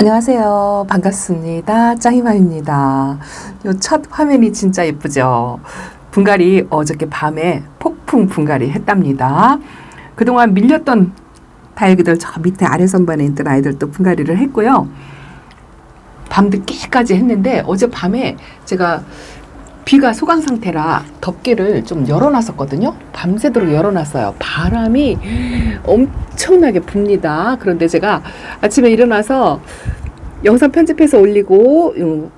안녕하세요. 반갑습니다. 짱이마입니다. 요첫 화면이 진짜 예쁘죠? 분갈이 어저께 밤에 폭풍 분갈이 했답니다. 그동안 밀렸던 다육이들 저 밑에 아래 선반에 있던 아이들도 분갈이를 했고요. 밤늦게까지 했는데 어젯밤에 제가 비가 소강 상태라 덮개를 좀 열어놨었거든요. 밤새도록 열어놨어요. 바람이 엄청나게 붑니다. 그런데 제가 아침에 일어나서 영상 편집해서 올리고 음,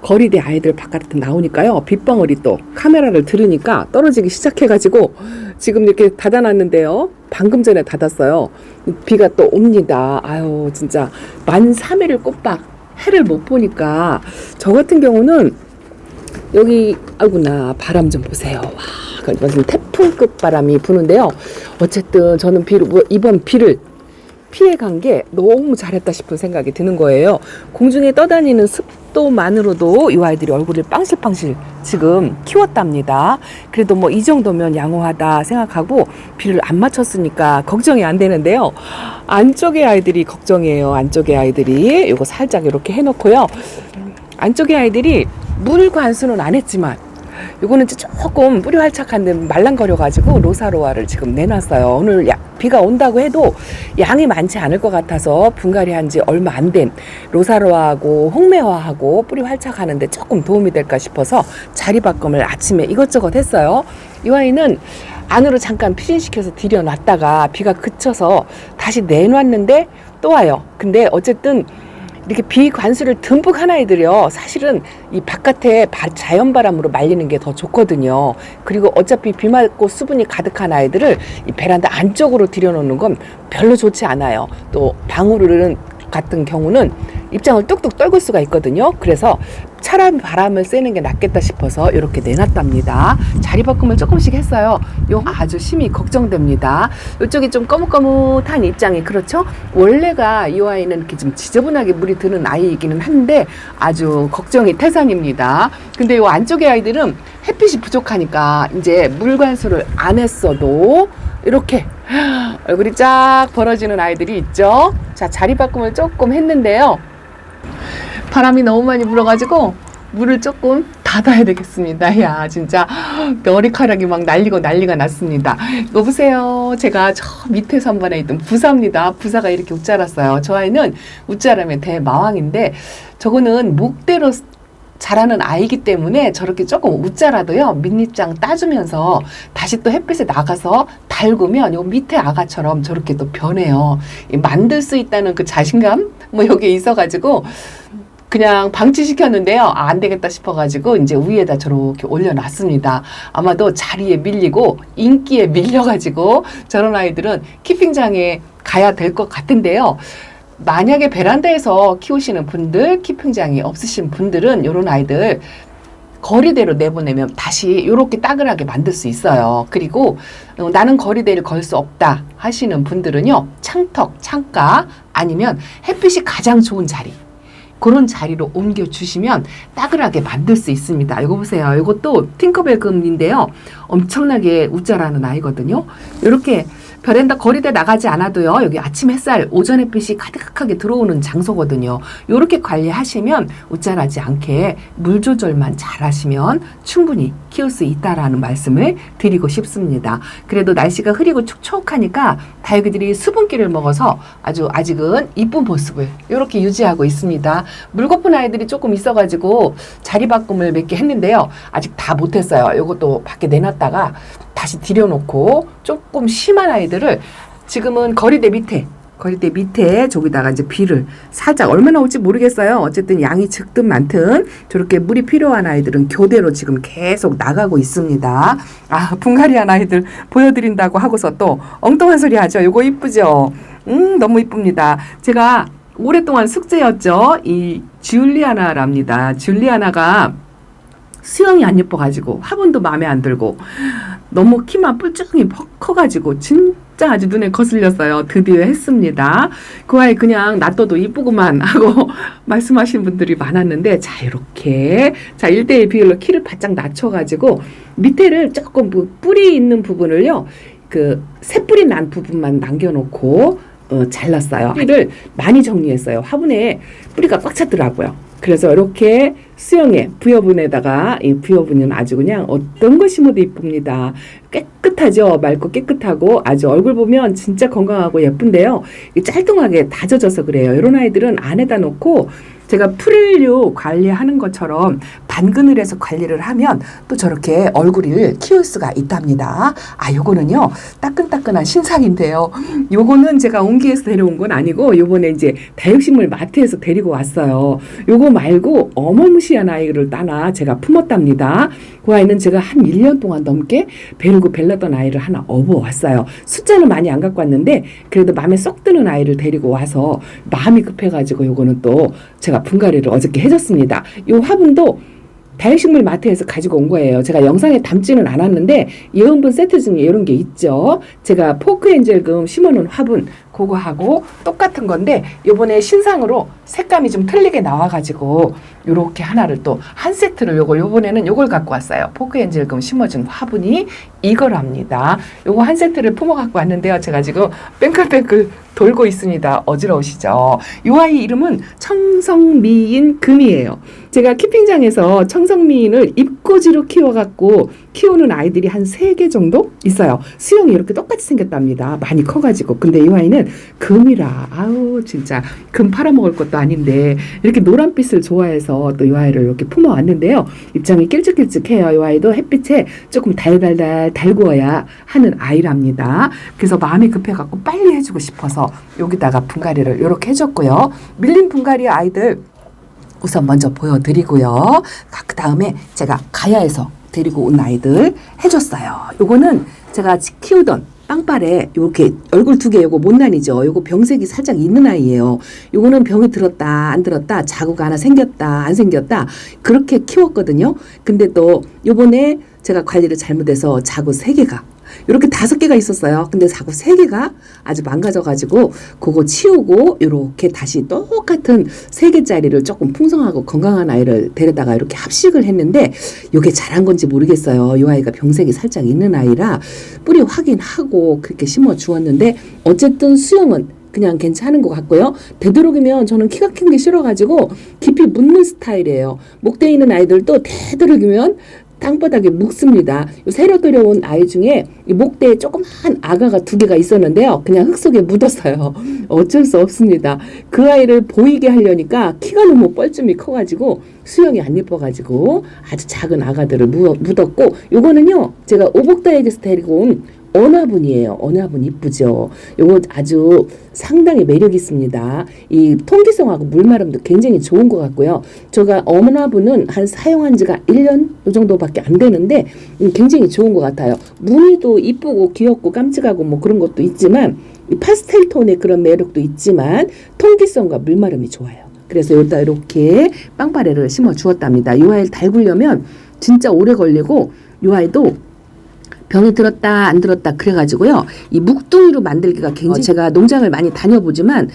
거리대 아이들 바깥에 나오니까요. 빗방울이 또 카메라를 들으니까 떨어지기 시작해가지고 지금 이렇게 닫아놨는데요. 방금 전에 닫았어요. 비가 또 옵니다. 아유 진짜 만 3일을 꼬박 해를 못 보니까 저 같은 경우는 여기 아이구나 바람 좀 보세요. 와, 무슨 태풍급 바람이 부는데요. 어쨌든 저는 비를 이번 비를 피해 간 게 너무 잘했다 싶은 생각이 드는 거예요. 공중에 떠다니는 습도만으로도 이 아이들이 얼굴을 빵실빵실 지금 키웠답니다. 그래도 뭐 이 정도면 양호하다 생각하고 비를 안 맞췄으니까 걱정이 안 되는데요. 안쪽의 아이들이 걱정이에요. 안쪽의 아이들이 이거 살짝 이렇게 해놓고요. 안쪽의 아이들이 물 관수는 안 했지만 요거는 조금 뿌리 활착한데 말랑거려가지고 로사로아를 지금 내놨어요. 오늘 야, 비가 온다고 해도 양이 많지 않을 것 같아서 분갈이 한 지 얼마 안 된 로사로아하고 홍매화하고 뿌리 활착하는데 조금 도움이 될까 싶어서 자리 바꿈을 아침에 이것저것 했어요. 이 아이는 안으로 잠깐 피신시켜서 들여놨다가 비가 그쳐서 다시 내놨는데 또 와요. 근데 어쨌든 이렇게 비관수를 듬뿍 한 아이들이요. 사실은 이 바깥에 자연 바람으로 말리는 게 더 좋거든요. 그리고 어차피 비 맞고 수분이 가득한 아이들을 이 베란다 안쪽으로 들여놓는 건 별로 좋지 않아요. 또 방울은 같은 경우는 입장을 뚝뚝 떨굴 수가 있거든요. 그래서 차라리 바람을 쐬는 게 낫겠다 싶어서 이렇게 내놨답니다. 자리 바꿈을 조금씩 했어요. 요 아주 심히 걱정됩니다. 이쪽이 좀 거뭇거뭇한 입장이 그렇죠? 원래가 이 아이는 이렇게 좀 지저분하게 물이 드는 아이이기는 한데 아주 걱정이 태산입니다. 근데 이 안쪽의 아이들은 햇빛이 부족하니까 이제 물관수를 안 했어도 이렇게 얼굴이 쫙 벌어지는 아이들이 있죠. 자, 자리 바꿈을 조금 했는데요. 바람이 너무 많이 불어가지고 물을 조금 닫아야 되겠습니다. 야, 진짜 머리카락이 막 날리고 난리가 났습니다. 이거 보세요. 제가 저 밑에 선반에 있던 부사입니다. 부사가 이렇게 웃자랐어요. 저 아이는 웃자라면 대마왕인데 저거는 목대로 자라는 아이기 때문에 저렇게 조금 웃자라도요 밑잎장 따주면서 다시 또 햇빛에 나가서 달구면 요 밑에 아가처럼 저렇게 또 변해요. 만들 수 있다는 그 자신감 뭐 여기에 있어가지고 그냥 방치시켰는데요. 아, 안 되겠다 싶어가지고 이제 위에다 저렇게 올려놨습니다. 아마도 자리에 밀리고 인기에 밀려가지고 저런 아이들은 키핑장에 가야 될 것 같은데요. 만약에 베란다에서 키우시는 분들, 키핑장이 없으신 분들은 이런 아이들 거리대로 내보내면 다시 이렇게 따글하게 만들 수 있어요. 그리고 어, 나는 거리대를 걸 수 없다 하시는 분들은요. 창턱, 창가 아니면 햇빛이 가장 좋은 자리 그런 자리로 옮겨 주시면 따글하게 만들 수 있습니다. 이거 보세요. 이것도 팅커벨 금인데요. 엄청나게 웃자라는 아이거든요. 이렇게 베란다 거리대 나가지 않아도요. 여기 아침 햇살, 오전 햇빛이 가득하게 들어오는 장소거든요. 이렇게 관리하시면 웃자라지 않게 물 조절만 잘 하시면 충분히 키울 수 있다라는 말씀을 드리고 싶습니다. 그래도 날씨가 흐리고 촉촉하니까 다육이들이 수분기를 먹어서 아주 아직은 이쁜 모습을 이렇게 유지하고 있습니다. 물거품 아이들이 조금 있어가지고 자리 바꿈을 몇 개 했는데요. 아직 다 못했어요. 이것도 밖에 내놨다가 다시 들여놓고 조금 심한 아이들을 지금은 거리대 밑에 거리대 밑에 저기다가 이제 비를 살짝 얼마나 올지 모르겠어요. 어쨌든 양이 적든 많든 저렇게 물이 필요한 아이들은 교대로 지금 계속 나가고 있습니다. 아, 분갈이한 아이들 보여드린다고 하고서 또 엉뚱한 소리 하죠. 요거 이쁘죠? 음, 너무 이쁩니다. 제가 오랫동안 숙제였죠. 이 줄리아나랍니다. 줄리아나가 수영이 안 예뻐가지고 화분도 마음에 안 들고 너무 키만 뿔쭉이 커가지고 진짜 아주 눈에 거슬렸어요. 드디어 했습니다. 그 아이 그냥 놔둬도 이쁘구만 하고 말씀하신 분들이 많았는데 자 이렇게 자 1대1 비율로 키를 바짝 낮춰가지고 밑에를 조금 뭐 뿌리 있는 부분을요 그 새뿌리 난 부분만 남겨놓고 어, 잘랐어요. 뿌리를 많이 정리했어요. 화분에 뿌리가 꽉 찼더라고요. 그래서 이렇게 수영에 부여분에다가 이 부여분은 아주 그냥 어떤 거 심어도 이쁩니다. 깨끗하죠. 맑고 깨끗하고 아주 얼굴 보면 진짜 건강하고 예쁜데요. 이 짤뚱하게 다져져서 그래요. 이런 아이들은 안에다 놓고 제가 풀류 관리하는 것처럼 반그늘에서 관리를 하면 또 저렇게 얼굴을 키울 수가 있답니다. 아, 요거는요, 따끈따끈한 신상인데요. 요거는 제가 옹기에서 데려온 건 아니고, 요번에 이제 다육식물 마트에서 데리고 왔어요. 요거 말고 어마무시한 아이를 따나 제가 품었답니다. 그 아이는 제가 한 1년 동안 넘게 베르고 벨렀던 아이를 하나 업어왔어요. 숫자는 많이 안 갖고 왔는데, 그래도 마음에 쏙 드는 아이를 데리고 와서 마음이 급해가지고 요거는 또 제가 분갈이를 어저께 해줬습니다. 요 화분도 다육식물 마트에서 가지고 온 거예요. 제가 영상에 담지는 않았는데 예원분 세트 중에 이런 게 있죠. 제가 포크 엔젤금 심어놓은 화분 그거하고 똑같은 건데 요번에 신상으로 색감이 좀 틀리게 나와가지고 요렇게 하나를 또 한 세트를 요걸 요번에는 요걸 갖고 왔어요. 포크 엔젤금 심어준 화분이 이거랍니다. 요거 한 세트를 품어 갖고 왔는데요. 제가 지금 뺑글뺑글 돌고 있습니다. 어지러우시죠? 요 아이 이름은 청성미인 금이에요. 제가 키핑장에서 청성미인을 입꼬지로 키워갖고 키우는 아이들이 한 세 개 정도 있어요. 수영이 이렇게 똑같이 생겼답니다. 많이 커가지고. 근데 이 아이는 금이라, 아우, 진짜 금 팔아먹을 것도 아닌데, 이렇게 노란빛을 좋아해서 또 이 아이를 이렇게 품어왔는데요. 입장이 길쭉길쭉해요. 이 아이도 햇빛에 조금 달달달 달구어야 하는 아이랍니다. 그래서 마음이 급해갖고 빨리 해주고 싶어서 여기다가 분갈이를 이렇게 해줬고요. 밀린 분갈이 아이들 우선 먼저 보여드리고요. 그 다음에 제가 가야에서 데리고 온 아이들 해줬어요. 요거는 제가 키우던 빵빨에 요렇게 얼굴 두 개 요거 못난이죠. 요거 병색이 살짝 있는 아이예요. 요거는 병이 들었다 안 들었다 자국 하나 생겼다 안 생겼다 그렇게 키웠거든요. 근데 또 요번에 제가 관리를 잘못해서 자구 세 개가 이렇게 다섯 개가 있었어요. 근데 자꾸 세 개가 아주 망가져가지고 그거 치우고 이렇게 다시 똑같은 세 개짜리를 조금 풍성하고 건강한 아이를 데려다가 이렇게 합식을 했는데 이게 잘한 건지 모르겠어요. 이 아이가 병색이 살짝 있는 아이라 뿌리 확인하고 그렇게 심어 주었는데 어쨌든 수영은 그냥 괜찮은 것 같고요. 되도록이면 저는 키가 큰 게 싫어가지고 깊이 묻는 스타일이에요. 목대 있는 아이들도 되도록이면 땅바닥에 묵습니다. 요 새로 들여온 아이 중에 이 목대에 조그만 아가가 두 개가 있었는데요. 그냥 흙 속에 묻었어요. 어쩔 수 없습니다. 그 아이를 보이게 하려니까 키가 너무 뻘쭘이 커가지고 수영이 안 예뻐가지고 아주 작은 아가들을 무- 묻었고 요거는요 제가 오복다에게서 데리고 온 언화분이에요. 언화분 이쁘죠. 요거 아주 상당히 매력 있습니다. 이 통기성하고 물마름도 굉장히 좋은 것 같고요. 제가 언화분은 한 사용한 지가 1년 요 정도밖에 안 되는데 음, 굉장히 좋은 것 같아요. 무늬도 이쁘고 귀엽고 깜찍하고 뭐 그런 것도 있지만 이 파스텔 톤의 그런 매력도 있지만 통기성과 물마름이 좋아요. 그래서 여기다 이렇게 빵바레를 심어 주었답니다. 이 아이를 달구려면 진짜 오래 걸리고 이 아이도 병이 들었다 안 들었다 그래가지고요. 이 묵둥이로 만들기가 굉장히 제가 농장을 많이 다녀보지만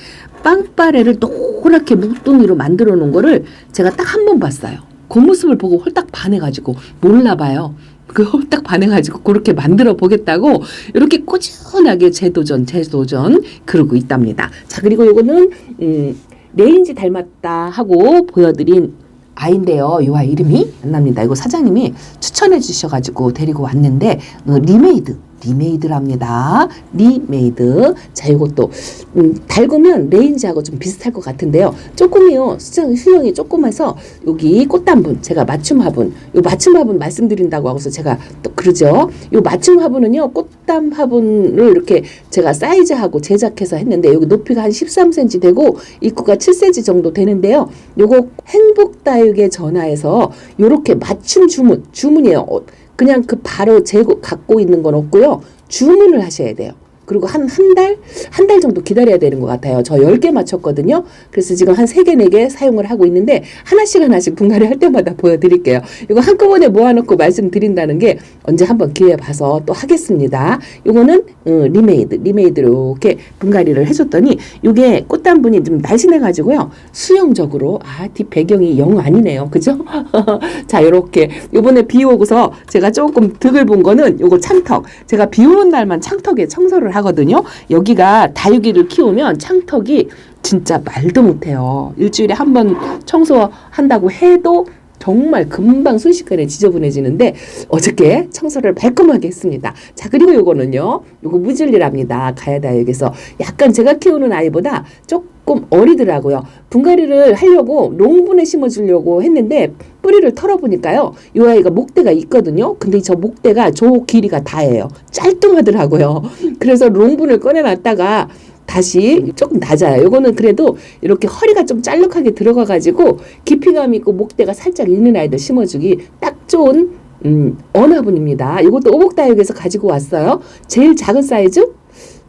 빵빠레를 노랗게 묵둥이로 만들어 놓은 거를 제가 딱 한 번 봤어요. 그 모습을 보고 홀딱 반해가지고 몰라봐요. 그 홀딱 반해가지고 그렇게 만들어 보겠다고 이렇게 꾸준하게 재도전 재도전 그러고 있답니다. 자 그리고 이거는 음, 레인지 닮았다 하고 보여드린 아인데요. 이 아이 이름이 안 납니다. 이거 사장님이 추천해 주셔가지고 데리고 왔는데 어, 리메이드. 리메이드랍니다. 리메이드. 자, 이것도 음, 달구면 레인지하고 좀 비슷할 것 같은데요. 조금이요. 수정 수영이 조그마서 여기 꽃단 분 제가 맞춤 화분. 요 맞춤 화분 말씀드린다고 하고서 제가 또 그러죠. 요 맞춤 화분은요. 꽃담 화분을 이렇게 제가 사이즈하고 제작해서 했는데 여기 높이가 한 13cm 되고 입구가 7cm 정도 되는데요. 요거 행복 다육에 전화해서 요렇게 맞춤 주문 주문이에요. 어, 그냥 그 바로 재고 갖고 있는 건 없고요. 주문을 하셔야 돼요. 그리고 한, 한 달? 한 달 정도 기다려야 되는 것 같아요. 저 10개 맞췄거든요. 그래서 지금 한 3개, 4개 사용을 하고 있는데, 하나씩 하나씩 분갈이 할 때마다 보여드릴게요. 이거 한꺼번에 모아놓고 말씀드린다는 게 언제 한번 기회 봐서 또 하겠습니다. 이거는, 어, 리메이드, 리메이드 이렇게 분갈이를 해줬더니, 이게 꽃단분이 좀 날씬해가지고요. 수영적으로, 아, 뒷 배경이 영 아니네요. 그죠? 자, 요렇게. 요번에 비 오고서 제가 조금 득을 본 거는 요거 창턱. 제가 비 오는 날만 창턱에 청소를 하거든요. 여기가 다육이를 키우면 창턱이 진짜 말도 못해요. 일주일에 한 번 청소한다고 해도 정말 금방 순식간에 지저분해지는데 어저께 청소를 깔끔하게 했습니다. 자 그리고 요거는요. 요거 무질리랍니다. 가야다육에서 약간 제가 키우는 아이보다 조금 어리더라고요. 분갈이를 하려고 롱분에 심어주려고 했는데 뿌리를 털어보니까요. 이 아이가 목대가 있거든요. 근데 저 목대가 저 길이가 다예요. 짤뚱하더라고요. 그래서 롱분을 꺼내놨다가 다시 조금 낮아요. 요거는 그래도 이렇게 허리가 좀 짤룩하게 들어가가지고 깊이감 있고 목대가 살짝 있는 아이들 심어주기 딱 좋은 음, 언화분입니다. 이것도 오복다육에서 가지고 왔어요. 제일 작은 사이즈?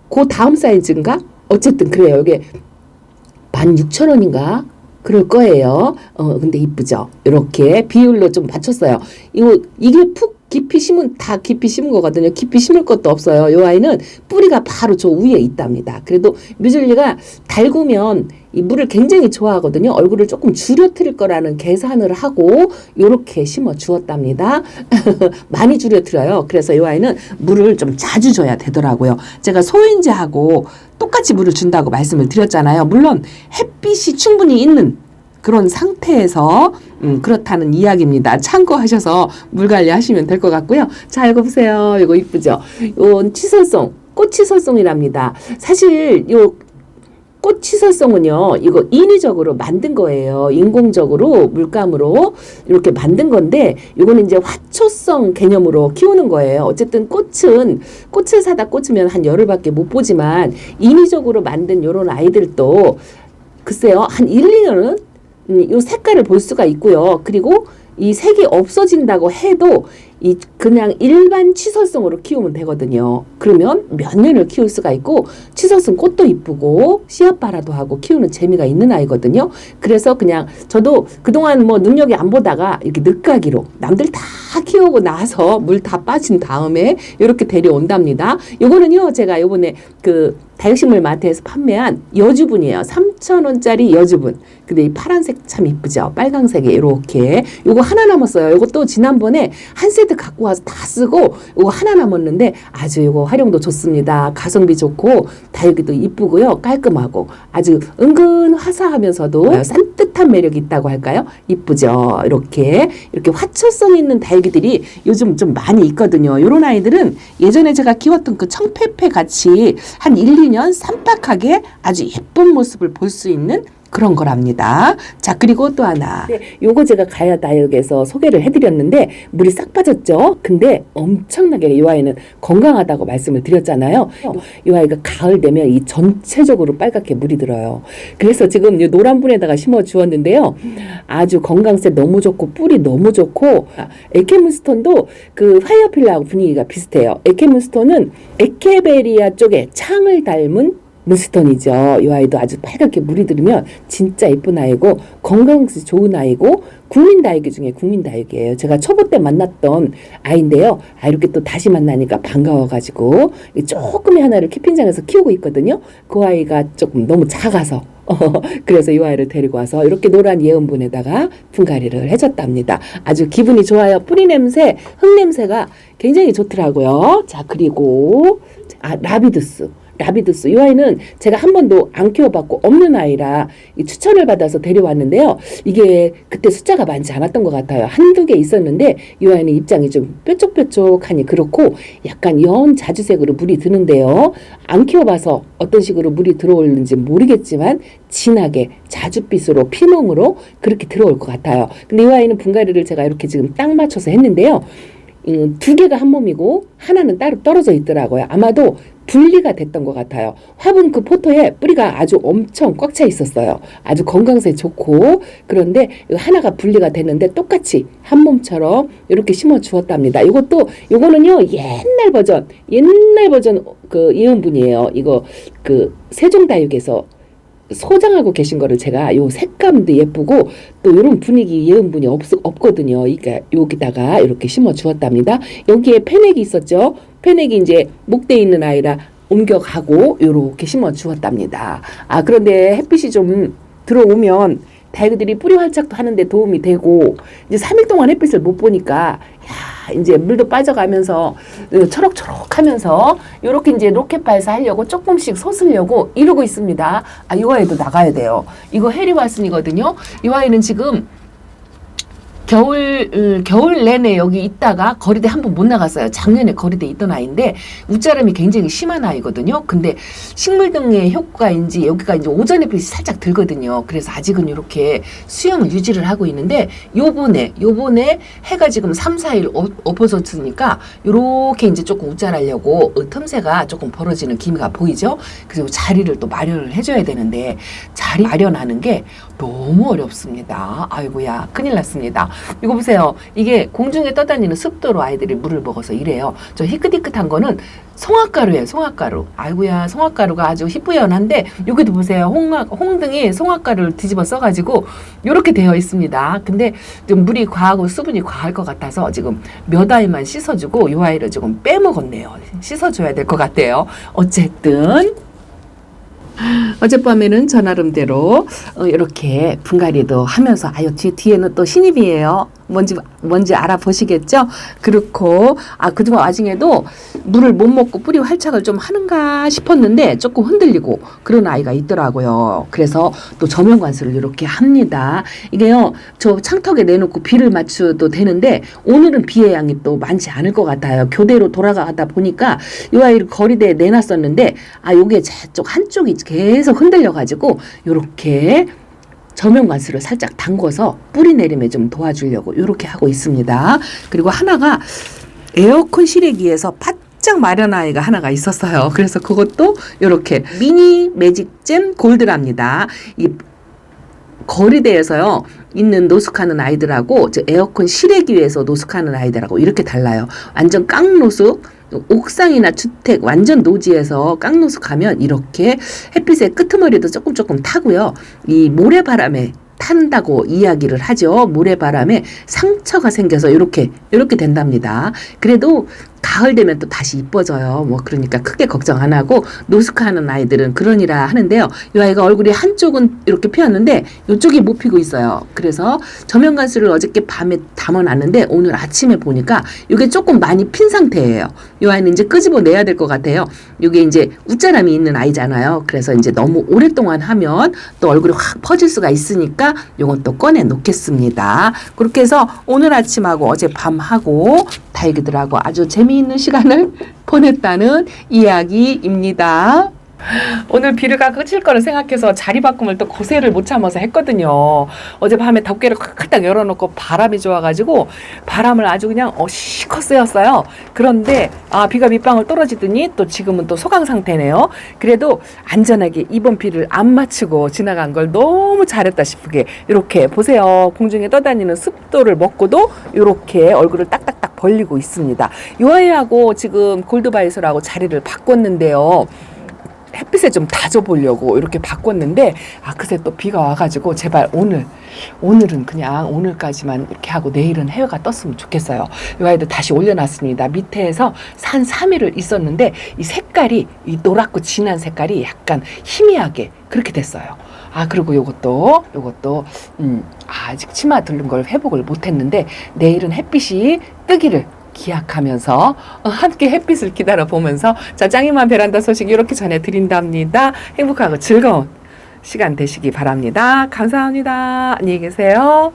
그 다음 사이즈인가? 어쨌든 그래요. 이게 16,000원인가? 그럴 거예요. 어, 근데 이쁘죠? 이렇게 비율로 좀 맞췄어요. 이거, 이게 푹 깊이 심은, 다 깊이 심은 거거든요. 깊이 심을 것도 없어요. 요 아이는 뿌리가 바로 저 위에 있답니다. 그래도 뮤즐리가 달구면 이 물을 굉장히 좋아하거든요. 얼굴을 조금 줄여뜨릴 거라는 계산을 하고 요렇게 심어 주었답니다. 많이 줄여뜨려요. 그래서 이 아이는 물을 좀 자주 줘야 되더라고요. 제가 소인지하고 똑같이 물을 준다고 말씀을 드렸잖아요. 물론 햇빛이 충분히 있는 그런 상태에서 음, 그렇다는 이야기입니다. 참고하셔서 물 관리하시면 될 것 같고요. 자, 이거 보세요. 이거 이쁘죠? 요 치설송, 꽃치설송이랍니다. 사실 요 꽃 치설송은요, 이거 인위적으로 만든 거예요. 인공적으로 물감으로 이렇게 만든 건데, 이거는 이제 화초성 개념으로 키우는 거예요. 어쨌든 꽃은 꽃을 사다 꽂으면 한 열흘밖에 못 보지만 인위적으로 만든 요런 아이들도 글쎄요, 한 1, 2년은 음, 이 색깔을 볼 수가 있고요. 그리고 이 색이 없어진다고 해도 이 그냥 일반 치설성으로 키우면 되거든요. 그러면 몇 년을 키울 수가 있고 치설성 꽃도 이쁘고 씨앗바라도 하고 키우는 재미가 있는 아이거든요. 그래서 그냥 저도 그동안 뭐 눈여겨 안 보다가 이렇게 늦가기로 남들 다 키우고 나서 물 다 빠진 다음에 이렇게 데려온답니다. 요거는요 제가 요번에 그 다육식물 마트에서 판매한 여주분이에요. 3,000원짜리 여주분. 근데 이 파란색 참 이쁘죠? 빨강색에 이렇게. 요거 하나 남았어요. 요것도 지난번에 한 세트 갖고 와서 다 쓰고 요거 하나 남았는데 아주 요거 활용도 좋습니다. 가성비 좋고 다육이도 이쁘고요. 깔끔하고 아주 은근 화사하면서도 산뜻한 매력이 있다고 할까요? 이쁘죠? 이렇게 이렇게 화초성 있는 다육이들이 요즘 좀 많이 있거든요. 요런 아이들은 예전에 제가 키웠던 그 청페페 같이 한 1, 2년 쌈박하게 아주 예쁜 모습을 볼 수 있는 그런 거랍니다. 자, 그리고 또 하나. 네, 요거 제가 가야 다육에서 소개를 해드렸는데, 물이 싹 빠졌죠? 근데 엄청나게 이 아이는 건강하다고 말씀을 드렸잖아요. 이 아이가 가을 되면 이 전체적으로 빨갛게 물이 들어요. 그래서 지금 이 노란 분에다가 심어 주었는데요. 아주 건강세 너무 좋고, 뿌리 너무 좋고, 아, 에케문스톤도 그 파이어필라하고 분위기가 비슷해요. 에케문스톤은 에케베리아 쪽에 창을 닮은 무스톤이죠. 이 아이도 아주 빨갛게 물이 들으면 진짜 예쁜 아이고 건강스 좋은 아이고 국민 다육이 중에 국민 다육이에요. 제가 초보 때 만났던 아이인데요. 아 이렇게 또 다시 만나니까 반가워가지고 이 조금의 하나를 키핑장에서 키우고 있거든요. 그 아이가 조금 너무 작아서 그래서 이 아이를 데리고 와서 이렇게 노란 예은분에다가 분갈이를 해줬답니다. 아주 기분이 좋아요. 뿌리 냄새, 흙 냄새가 굉장히 좋더라고요. 자 그리고 아 라비두스. 라비두스 이 아이는 제가 한 번도 안 키워봤고 없는 아이라 이 추천을 받아서 데려왔는데요. 이게 그때 숫자가 많지 않았던 것 같아요. 한두 개 있었는데 이 아이는 입장이 좀 뾰족뾰족하니 그렇고 약간 연 자주색으로 물이 드는데요. 안 키워봐서 어떤 식으로 물이 들어오는지 모르겠지만 진하게 자줏빛으로 피멍으로 그렇게 들어올 것 같아요. 근데 이 아이는 분갈이를 제가 이렇게 지금 딱 맞춰서 했는데요. 음, 두 개가 한 몸이고 하나는 따로 떨어져 있더라고요. 아마도 분리가 됐던 것 같아요. 화분 그 포토에 뿌리가 아주 엄청 꽉 차 있었어요. 아주 건강세 좋고 그런데 하나가 분리가 됐는데 똑같이 한 몸처럼 이렇게 심어 주었답니다. 이것도 이거는요 옛날 버전 옛날 버전 그 예은분이에요. 이거 그 세종다육에서 소장하고 계신 거를 제가 요 색감도 예쁘고 또 이런 분위기 예은분이 없, 없거든요. 그러니까 여기다가 이렇게 심어 주었답니다. 여기에 패넥이 있었죠. 패넥이 이제 목대 있는 아이라 옮겨가고 요렇게 심어 주었답니다. 아 그런데 햇빛이 좀 들어오면 다육이들이 뿌리 활착도 하는데 도움이 되고 이제 3일 동안 햇빛을 못 보니까 야 이제 물도 빠져가면서 어, 초록초록하면서 요렇게 이제 로켓 발사하려고 조금씩 솟으려고 이러고 있습니다. 아 이 아이도 나가야 돼요. 이거 해리와슨이거든요. 이 아이는 지금 겨울 음, 겨울 내내 여기 있다가 거리대 한 번 못 나갔어요. 작년에 거리대 있던 아이인데 웃자람이 굉장히 심한 아이거든요. 근데 식물 등의 효과인지 여기가 이제 오전 햇빛이 살짝 들거든요. 그래서 아직은 이렇게 수영을 유지를 하고 있는데 요번에 요번에 해가 지금 3, 4일 엎- 엎어졌으니까 요렇게 이제 조금 웃자라려고 어, 틈새가 조금 벌어지는 기미가 보이죠. 그리고 자리를 또 마련을 해줘야 되는데 자리 마련하는 게 너무 어렵습니다. 아이고야 큰일 났습니다. 이거 보세요. 이게 공중에 떠다니는 습도로 아이들이 물을 먹어서 이래요. 저 희끗희끗한 거는 송화가루예요. 송화가루. 아이고야 송화가루가 아주 희뿌연한데 여기도 보세요. 홍화, 홍등이 송화가루를 뒤집어 써가지고 이렇게 되어 있습니다. 근데 좀 물이 과하고 수분이 과할 것 같아서 지금 몇 아이만 씻어주고 이 아이를 조금 빼먹었네요. 씻어줘야 될 것 같아요. 어쨌든 어젯밤에는 저 나름대로 어, 이렇게 분갈이도 하면서 아유 뒤, 뒤에는 또 신입이에요. 뭔지 뭔지 알아보시겠죠? 그렇고 아 그동안 와중에도 물을 못 먹고 뿌리 활착을 좀 하는가 싶었는데 조금 흔들리고 그런 아이가 있더라고요. 그래서 또 저면 관수를 이렇게 합니다. 이게요 저 창턱에 내놓고 비를 맞춰도 되는데 오늘은 비의 양이 또 많지 않을 것 같아요. 교대로 돌아가다 보니까 이 아이를 거리대에 내놨었는데 아 요게 저쪽 한쪽이 계속 흔들려 가지고 요렇게 저면 관수를 살짝 담궈서 뿌리 내림에 좀 도와주려고 이렇게 하고 있습니다. 그리고 하나가 에어컨 실외기에서 바짝 마른 아이가 하나가 있었어요. 그래서 그것도 이렇게 미니 매직잼 골드랍니다. 이 거리대에서요 있는 노숙하는 아이들하고 저 에어컨 실외기 위에서 노숙하는 아이들하고 이렇게 달라요. 완전 깡 노숙 옥상이나 주택 완전 노지에서 깡노숙하면 이렇게 햇빛의 끄트머리도 조금 조금 타고요. 이 모래바람에 탄다고 이야기를 하죠. 모래바람에 상처가 생겨서 이렇게 이렇게 된답니다. 그래도 가을 되면 또 다시 이뻐져요. 뭐 그러니까 크게 걱정 안 하고 노숙하는 아이들은 그러니라 하는데요. 이 아이가 얼굴이 한쪽은 이렇게 피었는데 이쪽이 못 피고 있어요. 그래서 저면 간수를 어저께 밤에 담아놨는데 오늘 아침에 보니까 이게 조금 많이 핀 상태예요. 이 아이는 이제 끄집어 내야 될 것 같아요. 이게 이제 웃자람이 있는 아이잖아요. 그래서 이제 너무 오랫동안 하면 또 얼굴이 확 퍼질 수가 있으니까 또 꺼내 놓겠습니다. 그렇게 해서 오늘 아침하고 어제 밤하고 다육이들하고 아주 재미 있는 시간을 보냈다는 이야기입니다. 오늘 비르가 그칠 거를 생각해서 자리 바꿈을 또 고세를 못 참아서 했거든요. 어젯밤에 덮개를 콱콱 열어놓고 바람이 좋아가지고 바람을 아주 그냥 어 시커 쐬었어요. 그런데 아 비가 밑방울 떨어지더니 또 지금은 또 소강 상태네요. 그래도 안전하게 이번 비를 안 맞추고 지나간 걸 너무 잘했다 싶게 이렇게 보세요. 공중에 떠다니는 습도를 먹고도 이렇게 얼굴을 딱딱딱 벌리고 있습니다. 요 아이하고 지금 골드바이서라고 자리를 바꿨는데요. 햇빛에 좀 다져보려고 이렇게 바꿨는데 아 그새 또 비가 와가지고 제발 오늘 오늘은 그냥 오늘까지만 이렇게 하고 내일은 해가 떴으면 좋겠어요. 이 아이도 다시 올려놨습니다. 밑에서 산 3일을 있었는데 이 색깔이 이 노랗고 진한 색깔이 약간 희미하게 그렇게 됐어요. 아 그리고 요것도 요것도 음 아직 치마 들른 걸 회복을 못했는데 내일은 햇빛이 뜨기를 기약하면서 어, 함께 햇빛을 기다려 보면서 자 짱이만 베란다 소식 이렇게 전해 드린답니다. 행복하고 즐거운 시간 되시기 바랍니다. 감사합니다. 안녕히 계세요.